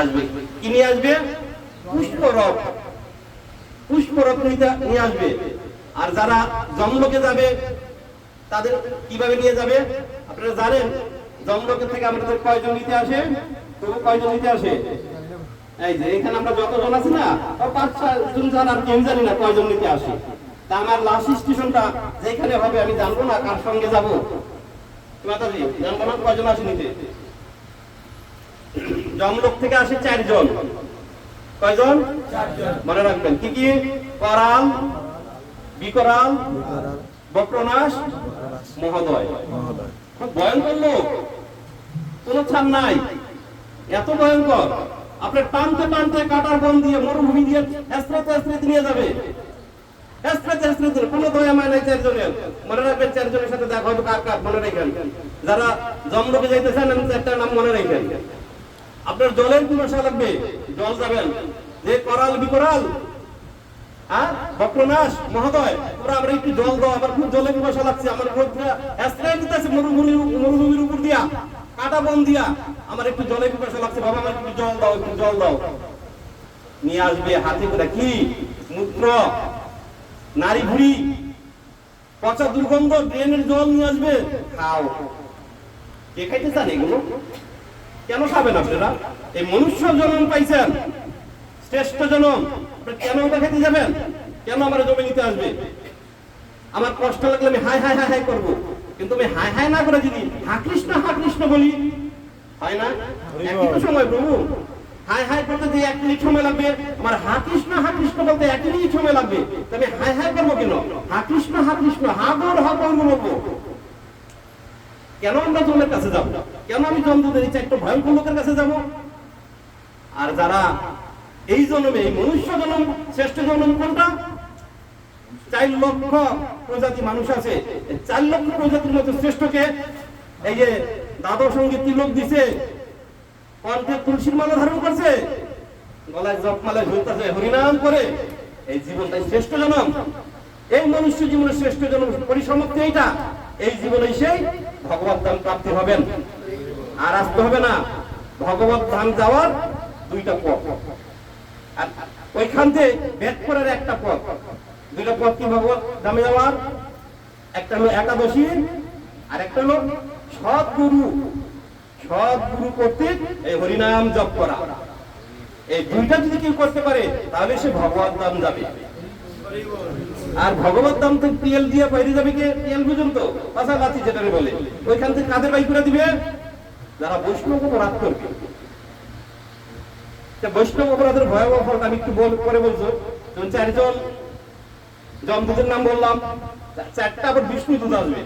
আসবে। কি নিয়ে আসবে? পুষ্পরথ নিতে নিয়ে আসবে। আর যারা জমলোকে যাবে, তাদের কীভাবে নিয়ে যাবে? আপনারা জানেন জমলোকের থেকে আমাদের কয়জন নিতে আসে? তবু কয়জন নিতে আসে? এই যে, এখানে আমরা যতজন আছি না পাঁচ ছয়জন জন আর কেউ জানি না কয়জন নিতে আসে। তা আমার লাস্ট স্টেশনটা যেখানে হবে আমি জানব না কার সঙ্গে যাব। জানব না কয়জন আসে নিতে? জমলোক থেকে আসে চারজন। কয়জন? মনে রাখবেন কি কি? করাল বিকরাল বক্রনাশ মহোদয়। খুব ভয়ঙ্কর লোক। কোন ছাড় নাই। এত ভয়ঙ্কর। আপনার টানতে টানতে কাটার বন দিয়ে মরুভূমি দিয়ে এসরাতে নিয়ে যাবে। কোনো দয়া মায় নাই চারজনের। মনে রাখবেন চারজনের সাথে দেখা হবে কার কার মনে রাখেন যারা জমলোকে যাইতেছেন আমি চারটা নাম মনে রাখেন আপনার জলের পিপাসা লাগবে? জল যাবেন। যে করাল বিকরাল হ্যাঁ? একটু জল দাও আমার একটু লাগছে। একটু জল দাও, একটু জল দাও। নিয়ে আসবে কি? নারী ভুড়ি। পচা দুর্গন্ধ, ড্রেনের জল নিয়ে আসবে। খাও। কে খাইতে চান এগুলো? কেন খাবেন আপনারা? এই মনুষ্য জন্ম পাইছেন। শ্রেষ্ঠ জনম। কেন ওটা খেতে যাবেন? কেন আমার জমি নিতে আসবে? আমার কষ্ট লাগলে আমি হাই হাই হাই হাই করব। কিন্তু আমি হাই হাই না করে যদি হা কৃষ্ণ হা কৃষ্ণ বলি হয় না? একই তো সময় প্রভু। হাই হাই করতে যে এক মিনিট সময় লাগবে আমার হা কৃষ্ণ হা কৃষ্ণ বলতে এক মিনিট সময় লাগবে। আমি হাই হাই করব কেন? হা কৃষ্ণ হা কৃষ্ণ হা গৌর হা গৌর বলব। কেন আমরা জমের কাছে যাব? কেন আমি জমদূতের এই চারটা ভয়ঙ্কর লোকের কাছে যাব? আর যারা এই জন্মে মনুষ্য জন্ম, শ্রেষ্ঠ জন্ম কোনটা? চার লক্ষ প্রজাতি মানুষ আছে। চার লক্ষ প্রজাতির মধ্যে শ্রেষ্ঠকে এই যে দাদর সঙ্গে তিলক দিছে, কণ্ঠে তুলসীর মালা ধারণ করছে, গলায় জপমালা ঝুলতেছে, হরিনাম করে এই জীবনটাই শ্রেষ্ঠ জনম। এই মনুষ্য জীবনের শ্রেষ্ঠ জনম, পরিসমাপ্তি এইটা। এই জীবনে সেই ভগবত ধাম প্রাপ্তি হবেন। আর আসতে হবে না, ভগবত ধাম যাওয়ার দুইটা পথ। আর ওইখান থেকে ভেদ করার একটা পথ। দুইটা পথ কি ভগবত ধামে যাওয়ার? একটা হলো একাদশী আর একটা হলো সৎ গুরু সৎ গুরু কর্তৃক এই হরিনাম জপ করা। এই দুইটা যদি কেউ করতে পারে, তাহলে সে ভগবত ধাম যাবে। আর ভগবত দাম তো পিএল দিয়ে বাইরে যাবে কে? পিএল পর্যন্ত পাশাপাশি যেটা বলে। ওইখান থেকে কাদের বাই করে দিবে? যারা বৈষ্ণব অপরাধ করবে। বৈষ্ণব অপরাধের ভয়াবহ ফল আমি একটু বল পরে বলছো যেমন চারজন, জমদূতের নাম বললাম। চারটা আবার বিষ্ণু দুধ আসবে।